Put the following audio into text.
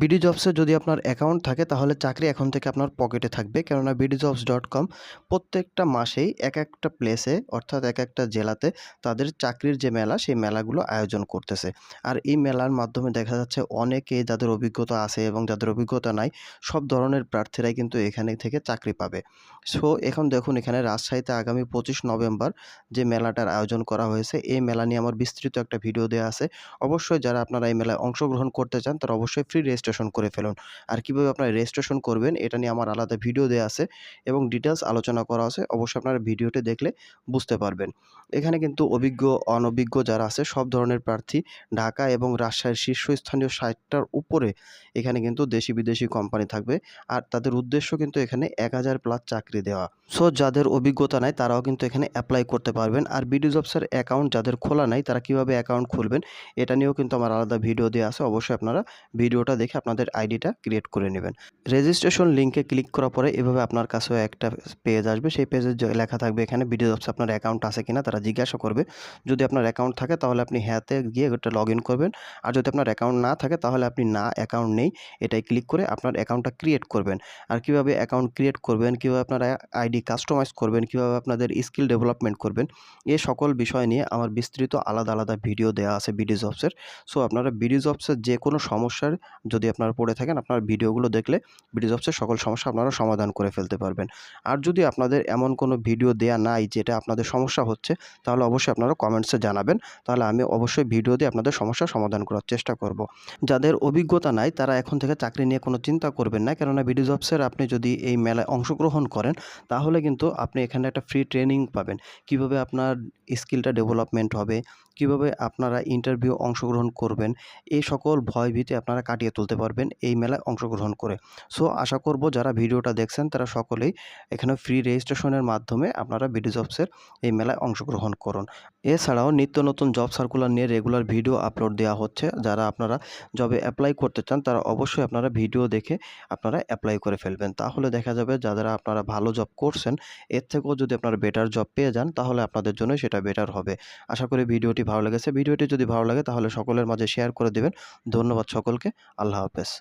BD জবসে যদি আপনার account থাকে, তাহলে চাকরি এখন থেকে আপনার পকেটে থাকবে। কেননা বিডি জবস ডট কম প্রত্যেকটা মাসেই এক একটা প্লেসে অর্থাৎ এক একটা জেলাতে তাদের চাকরির যে মেলা, সেই মেলাগুলো আয়োজন করতেছে। আর এই মেলার মাধ্যমে দেখা যাচ্ছে অনেকে যাদের অভিজ্ঞতা আছে এবং যাদের অভিজ্ঞতা নাই, সব ধরনের প্রার্থীরাই কিন্তু এখানে থেকে চাকরি পাবে। সো এখন দেখুন, এখানে রাজশাহীতে আগামী পঁচিশ নভেম্বর যে মেলাটার আয়োজন করা হয়েছে, এই মেলা নিয়ে আমার বিস্তৃত একটা ভিডিও দেওয়া আছে। অবশ্যই যারা আপনারা এই মেলায় অংশগ্রহণ করতে চান, তারা অবশ্যই ফ্রি রেজিস্ট্রেশন করে ফেলুন। আর কীভাবে আপনারা রেজিস্ট্রেশন করবেন, এটা নিয়ে আমার আলাদা ভিডিও দেওয়া আছে এবং ডিটেলস আলোচনা করা আছে, অবশ্যই আপনারা ভিডিওটি দেখলে বুঝতে পারবেন। এখানে কিন্তু অভিজ্ঞ, অনভিজ্ঞ যারা আছে, সব ধরনের প্রার্থী ঢাকা এবং রাজশাহীর শীর্ষস্থানীয় ষাটটার উপরে এখানে কিন্তু দেশি বিদেশি কোম্পানি থাকবে। আর তাদের উদ্দেশ্য কিন্তু এখানে এক হাজার প্লাস চাকরি দেওয়া। সো যাদের অভিজ্ঞতা নাই, তারাও কিন্তু এখানে অ্যাপ্লাই করতে পারবেন। আর বিডি জবসের অ্যাকাউন্ট যাদের খোলা নাই, তারা কীভাবে অ্যাকাউন্ট খুলবেন, এটা নিয়েও কিন্তু আমার আলাদা ভিডিও দেওয়া আছে। অবশ্যই আপনারা ভিডিওটা দেখে আপনাদের আইডিটা ক্রিয়েট করে নেবেন। রেজিস্ট্রেশন লিঙ্কে ক্লিক করার পরে এভাবে আপনার কাছেও একটা পেজ আসবে। সেই পেজে লেখা থাকবে এখানে বিডি জবসে আপনার অ্যাকাউন্ট আছে কিনা তারা জিজ্ঞাসা করবে। যদি আপনার অ্যাকাউন্ট থাকে তাহলে আপনি হ্যাঁতে গিয়ে ওটা লগ করবেন। আর যদি আপনার অ্যাকাউন্ট না থাকে তাহলে আপনি না অ্যাকাউন্ট নেই, এটাই ক্লিক করে আপনার অ্যাকাউন্টটা ক্রিয়েট করবেন। আর কীভাবে অ্যাকাউন্ট ক্রিয়েট করবেন, কীভাবে আপনারা আইডি কাস্টমাইজ করবেন, কীভাবে আপনাদের স্কিল ডেভেলপমেন্ট করবেন, এ সকল বিষয় নিয়ে আমার বিস্তৃত আলাদা আলাদা ভিডিও দেওয়া আছে বিডি জবসের। সো আপনারা বিডি জবসের যে কোনো সমস্যার যদি আপনারা পড়ে থাকেন, আপনার ভিডিওগুলো দেখলে বিডি জবসের সকল সমস্যা আপনারা সমাধান করে ফেলতে পারবেন। আর যদি আপনাদের এমন কোনো ভিডিও দেয়া নাই যেটা আপনাদের সমস্যা হচ্ছে, তাহলে অবশ্যই আপনারা কমেন্টসে জানাবেন। তাহলে আমি অবশ্যই ভিডিও দিয়ে আপনাদের সমস্যার সমাধান করার চেষ্টা করব। যাদের অভিজ্ঞতা নাই, তারা এখন থেকে চাকরি নিয়ে কোনো চিন্তা করবেন না। কেননা বিডি জবসের আপনি যদি এই মেলায় অংশগ্রহণ করেন, তাহলে কিন্তু আপনি এখানে একটা ফ্রি ট্রেনিং পাবেন। কীভাবে আপনার স্কিলটা ডেভেলপমেন্ট হবে, কীভাবে আপনারা ইন্টারভিউ অংশগ্রহণ করবেন, এই সকল ভয় ভীতি আপনারা কাটিয়ে তুলতে পারবেন এই মেলায় অংশগ্রহণ করে। সো আশা করব যারা ভিডিওটা দেখছেন, তারা সকলেই এখানে ফ্রি রেজিস্ট্রেশনের মাধ্যমে আপনারা বিডি জবসের এই মেলায় অংশগ্রহণ করুন। এছাড়াও নিত্য নতুন জব সার্কুলার নিয়ে রেগুলার ভিডিও আপলোড দেওয়া হচ্ছে। যারা আপনারা জবে অ্যাপ্লাই করতে চান, তারা অবশ্যই আপনারা ভিডিও দেখে আপনারা অ্যাপ্লাই করে ফেলবেন। তাহলে দেখা যাবে যারা আপনারা ভালো জব করছেন, এর থেকেও যদি আপনারা বেটার জব পেয়ে যান, তাহলে আপনাদের জন্য সেটা বেটার হবে। আশা করি ভিডিওটি ভালো লেগেছে। ভিডিওটি যদি ভালো লাগে, তাহলে সকলের মাঝে শেয়ার করে দেবেন। ধন্যবাদ সকলকে। আল্লাহ হাফেজ।